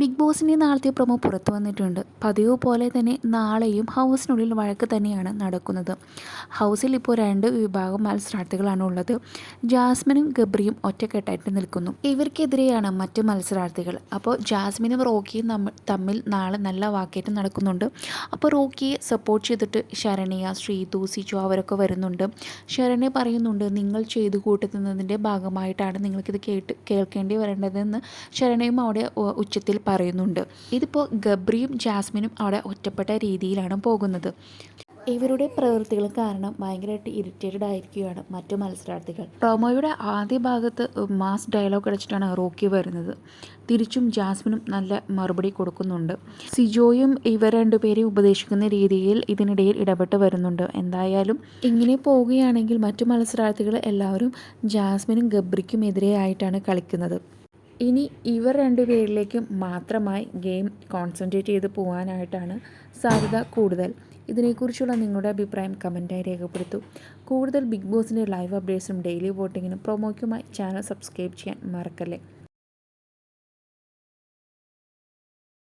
Big ബോസിന്റെ നാളത്തെ promo പുറത്തു വന്നിട്ടുണ്ട്. പതിവ് പോലെ തന്നെ നാളെയും ഹൗസിനുള്ളിൽ വഴക്ക് തന്നെയാണ് നടക്കുന്നത്. ഹൗസിൽ ഇപ്പോൾ രണ്ട് വിഭാഗം മത്സരാർത്ഥികളാണ് ഉള്ളത്. ജാസ്മിനും ഗബ്രിയും ഒറ്റക്കെട്ടായിട്ട് നിൽക്കുന്നു. ഇവർക്കെതിരെയാണ് മറ്റ് മത്സരാർത്ഥികൾ. അപ്പോൾ ജാസ്മിനും റോക്കിയും തമ്മിൽ നാളെ നല്ല വാക്കേറ്റം നടക്കുന്നുണ്ട്. അപ്പോൾ റോക്കിയെ സപ്പോർട്ട് ചെയ്തിട്ട് ശരണ്യ ശ്രീതു സിജു അവരൊക്കെ വരുന്നുണ്ട്. ശരണ്യ പറയുന്നുണ്ട് നിങ്ങൾ ചെയ്തു കൂട്ടുന്നതിന്റെ ഭാഗമായിട്ടാണ് നിങ്ങൾക്കിത് കേട്ട് കേൾക്കേണ്ടി വരേണ്ടതെന്ന്. ശരണയും അവിടെ ഉച്ചത്തിൽ പറയുന്നുണ്ട്. ഇതിപ്പോൾ ഗബ്രിയും ജാസ്മിനും അവിടെ ഒറ്റപ്പെട്ട രീതിയിലാണ് പോകുന്നത്. ഇവരുടെ പ്രവൃത്തികൾ കാരണം ഭയങ്കരമായിട്ട് ഇറിറ്റേറ്റഡ് ആയിരിക്കുകയാണ് മറ്റു മത്സരാർത്ഥികൾ. പ്രൊമോയുടെ ആദ്യ ഭാഗത്ത് മാസ് ഡയലോഗ് അടിച്ചിട്ടാണ് റോക്കി വരുന്നത്. തിരിച്ചും ജാസ്മിനും നല്ല മറുപടി കൊടുക്കുന്നുണ്ട്. സിജോയും ഇവർ രണ്ടുപേരെയും ഉപദേശിക്കുന്ന രീതിയിൽ ഇതിനിടയിൽ ഇടപെട്ട് വരുന്നുണ്ട്. എന്തായാലും ഇങ്ങനെ പോവുകയാണെങ്കിൽ മറ്റു മത്സരാർത്ഥികൾ എല്ലാവരും ജാസ്മിനും ഗബ്രിക്കും എതിരെയായിട്ടാണ് കളിക്കുന്നത്. ഇനി ഇവർ രണ്ടുപേരിലേക്കും മാത്രമായി ഗെയിം കോൺസെൻട്രേറ്റ് ചെയ്ത് പോകാനായിട്ടാണ് സാധ്യത കൂടുതൽ. ഇതിനെക്കുറിച്ചുള്ള നിങ്ങളുടെ അഭിപ്രായം കമന്റായി രേഖപ്പെടുത്തൂ. കൂടുതൽ ബിഗ് ബോസിന്റെ ലൈവ് അപ്ഡേറ്റ്സും ഡെയിലി വോട്ടിങ്ങിനും പ്രൊമോയ്ക്കുമായി ചാനൽ സബ്സ്ക്രൈബ് ചെയ്യാൻ മറക്കല്ലേ?